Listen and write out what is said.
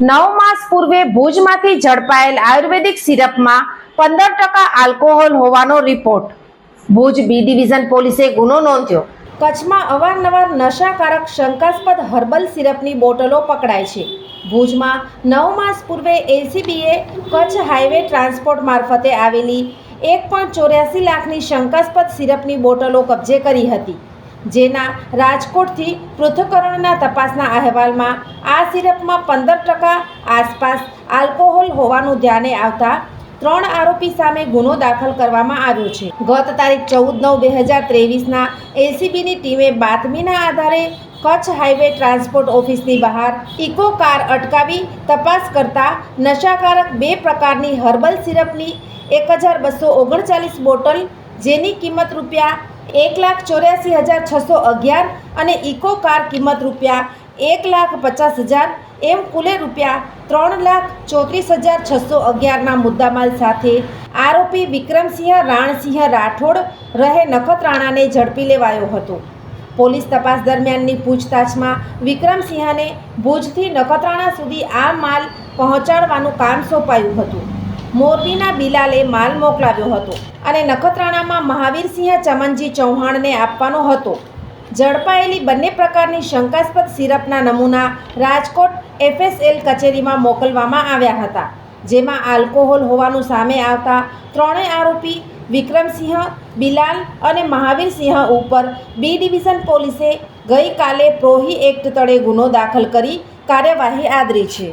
નવ માસ પૂર્વે ભુજમાંથી ઝડપાયેલ આયુર્વેદિક સિરપમાં પંદર ટકા આલ્કોહોલ હોવાનો રિપોર્ટ. ભુજ બી ડિવિઝન પોલીસે ગુનો નોંધ્યો. કચ્છમાં અવારનવાર નશાકારક, શંકાસ્પદ હર્બલ સિરપની બોટલો પકડાય છે. ભુજમાં નવ માસ પૂર્વે એલસીબીએ કચ્છ હાઈવે ટ્રાન્સપોર્ટ મારફતે આવેલી એક લાખની શંકાસ્પદ સિરપની બોટલો કબજે કરી હતી. જેના રાજકોટથી પૃથ્થકરણના તપાસના અહેવાલમાં આ સિરપમાં પંદર ટકા આસપાસ આલ્કોહોલ હોવાનું ધ્યાને આવતા ત્રણ આરોપી સામે ગુનો દાખલ કરવામાં આવ્યો છે. ગત તારીખ ચૌદ નવ બે હજાર ત્રેવીસના એલસીબીની ટીમે બાતમીના આધારે કચ્છ હાઈવે ટ્રાન્સપોર્ટ ઓફિસની બહાર ઇકો કાર અટકાવી તપાસ કરતા નશાકારક બે પ્રકારની હર્બલ સિરપની એક હજાર બસો ઓગણચાલીસ બોટલ જેની કિંમત રૂપિયા એક લાખ ચોર્યાસી હજાર છસો અગિયાર અને ઇકો કાર કિંમત રૂપિયા એક લાખ પચાસ હજાર. એમ કુલે રૂપિયા ત્રણ લાખ ચોત્રીસ હજાર છસો અગિયારના મુદ્દામાલ સાથે આરોપી વિક્રમસિંહ રાણસિંહ રાઠોડ રહે નખત્રાણાને ઝડપી લેવાયો હતો. પોલીસ તપાસ દરમિયાનની પૂછતાછમાં વિક્રમસિંહને ભુજથી નખત્રાણા સુધી આ માલ પહોંચાડવાનું કામ સોંપાયું હતું. મોરબીના બિલાલે માલ મોકલાવ્યો હતો અને નખત્રાણામાં મહાવીરસિંહ ચમનજી ચૌહાણને આપવાનો હતો. ઝડપાયેલી બંને પ્રકારની શંકાસ્પદ સિરપના નમૂના રાજકોટ એફએસએલ કચેરીમાં મોકલવામાં આવ્યા હતા, જેમાં આલ્કોહોલ હોવાનું સામે આવતા ત્રણેય આરોપી વિક્રમસિંહ, બિલાલ અને મહાવીરસિંહ ઉપર બી ડિવિઝન પોલીસે ગઈકાલે પ્રોહી એક્ટ તળે ગુનો દાખલ કરી કાર્યવાહી આદરી છે.